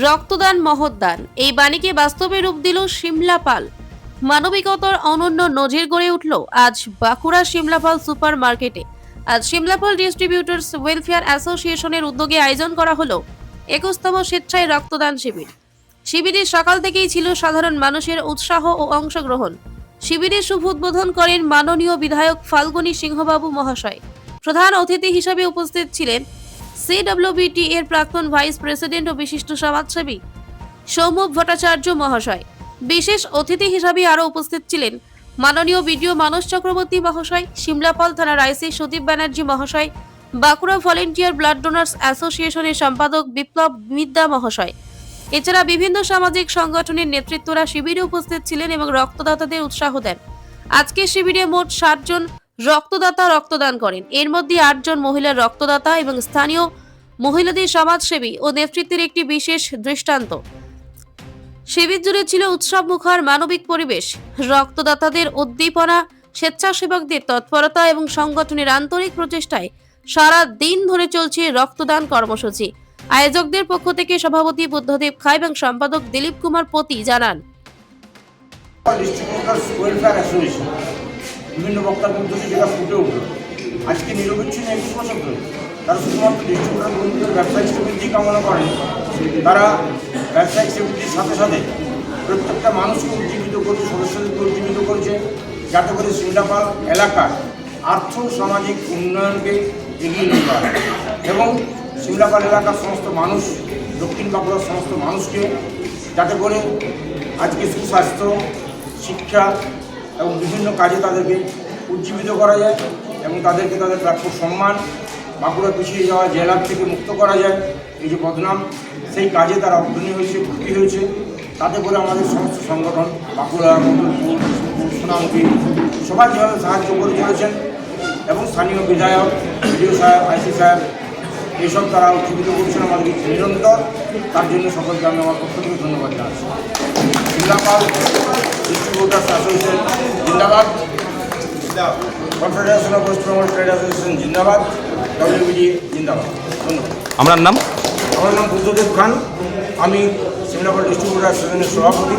রক্তদান মহৎদান এই বাণীকে বাস্তবে রূপ দিল সিমলা পাল। মানবিকতার অনন্য নজির গড়ে উঠল আজ বাঁকুড়া সিমলাপাল সুপার মার্কেটে আজ সিমলাপাল ডিস্ট্রিবিউটর্স ওয়েলফেয়ার অ্যাসোসিয়েশনের উদ্যোগে আয়োজন করা হলো একুশতম স্বেচ্ছায় রক্তদান শিবির। শিবিরে সকাল থেকেই ছিল সাধারণ মানুষের উৎসাহ ও অংশগ্রহণ। শিবিরের শুভ উদ্বোধন করেন মাননীয় বিধায়ক ফাল্গুনী সিংহবাবু মহাশয়। প্রধান অতিথি হিসেবে উপস্থিত ছিলেন সিডব্লিউবিটি এর প্রাক্তন ভাইস প্রেসিডেন্ট ও বিশিষ্ট সমাজসেবী সৌম্য ভট্টাচার্য মহাশয়। বিশেষ অতিথি হিসাবে আরও উপস্থিত ছিলেন মাননীয় বিডিও মানস চক্রবর্তী মহাশয়, সিমলাপাল থানার আইসি সুদীপ ব্যানার্জি মহাশয়, বাঁকুড়া ভলেন্টিয়ার ব্লাড ডোনার্স অ্যাসোসিয়েশনের সম্পাদক বিপ্লব মিদ্যা মহাশয়। এছাড়া বিভিন্ন সামাজিক সংগঠনের নেতৃত্বরা শিবিরে উপস্থিত ছিলেন এবং রক্তদাতাদের উৎসাহ দেন। আজকের শিবিরে মোট ষাট জন রক্তদাতা রক্তদান করেন। এর মধ্যে আটজন মহিলা রক্তদাতা এবং স্থানীয় মহিলাদের সমাজসেবী ও নেতৃত্বের একটি বিশেষ দৃষ্টান্ত। শিবির জুড়ে ছিল উৎসব মুখর মানবিক পরিবেশ। রক্তদাতাদের উদ্দীপনা, স্বেচ্ছাসেবকদের তৎপরতা এবং সংগঠনের আন্তরিক প্রচেষ্টায় সারা দিন ধরে চলছে রক্তদান কর্মসূচি। আয়োজকদের পক্ষ থেকে সভাপতি বুদ্ধদেব খাই এবং সম্পাদক দিলীপ কুমার পতি জানান। বিভিন্ন বক্তার মধ্যে দিয়ে যেটা ফুটে উঠল আজকে নিরবিচ্ছিন্ন একুশ বছর ধরে তারা শুধুমাত্র ডিস্ট্রিবিউটার বন্ধুদের ব্যবসায়িক স্বীকৃতি কামনা করেন। তারা ব্যবসায়িক স্বীকৃতির সাথে সাথে প্রত্যেকটা মানুষকে উজ্জীবিত করছে, সদস্যদেরকে উজ্জীবিত করছে, যাতে করে সিমলাপাল এলাকার আর্থ সামাজিক উন্নয়নকে এগিয়ে যাওয়া যায়। এবং সিমলাপাল এলাকার সমস্ত মানুষ, দক্ষিণ বাঁকুড়ার সমস্ত মানুষকে যাতে করে আজকে সুস্বাস্থ্য, শিক্ষা এবং বিভিন্ন কাজে তাদেরকে উজ্জীবিত করা যায় এবং তাদেরকে তাদের প্রাপ্য সম্মান বাঁকুড়া পিছিয়ে যাওয়া জেলার থেকে মুক্ত করা যায়। এই যে বদনাম, সেই কাজে তারা অগ্রণী হয়েছে, ভর্তি হয়েছে। তাতে করে আমাদের সমস্ত সংগঠন, বাঁকুড়া বিষ্ণুপুর সোনামুখী, সবাই যেভাবে সাহায্য করে চলেছেন এবং স্থানীয় বিধায়ক, বিডিও সাহেব, আইসি সাহেব এইসব তারা উজ্জীবিত করছেন আমাদের নিরন্তর। তার জন্য সকলকে আমি আমার পক্ষ থেকে ধন্যবাদ জানাচ্ছি। জিন্দাবাদ। ডিস্ট্রিবিউটার্স অ্যাসোসিয়েশন জিন্দাবাদ। Confederation of West Bengal trade association জিন্দাবাদ। ডব্লিউবিডি জিন্দাবাদ। ধন্যবাদ। আপনার নাম? আমার নাম বুদ্ধদেব খান। আমি সিমলাপাল ডিস্ট্রিবিউটার অ্যাসোসিয়েশনের সভাপতি।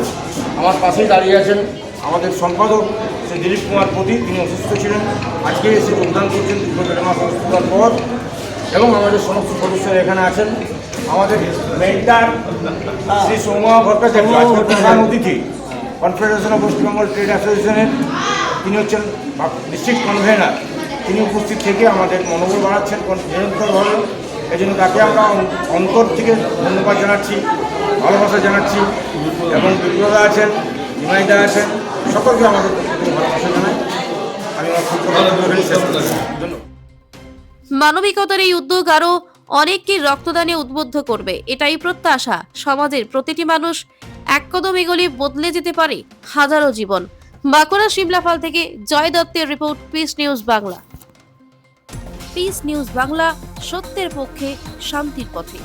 আমার পাশেই দাঁড়িয়ে আছেন আমাদের সম্পাদক শ্রী দিলীপ কুমার পতি তিনি অসুস্থ ছিলেন। আজকে এসে যোগদান করছেন দীর্ঘ দেড় মাস অসুস্থতার পর। এবং আমাদের সমস্ত সদস্যরা এখানে আছেন। আমাদের মেন্টার শ্রী সৌম্য ভট্টাচার্য আজকের প্রধান অতিথি কনফেডারেশন অফ বেঙ্গল ট্রেড অ্যাসোসিয়েশনের তিনি হচ্ছেন ডিস্ট্রিক্ট কনভেনার তিনি উপস্থিত থেকে আমাদের মনোবল বাড়াচ্ছেন নিরন্তরভাবে। এই জন্য তাকে আমরা অন্তর থেকে ধন্যবাদ জানাচ্ছি ভালোবাসা জানাচ্ছি এবং বিপ্লদা আছেন হিমায়িতা আছেন সকলকে আমাদের ভালোবাসা জানাই। আমি আমার খুব ধন্যবাদ। মানবিকতার এই উদ্যোগ আরও অনেককে রক্তদানে উদ্বুদ্ধ করবে, এটাই প্রত্যাশা। সমাজের প্রতিটি মানুষ এক কদম এগোলে বদলে যেতে পারে হাজারো জীবন। বাঁকুড়া শিমলাফাল থেকে জয় দত্তের report Peace News Bangla Peace News Bangla সত্যের পক্ষে, শান্তির পথে।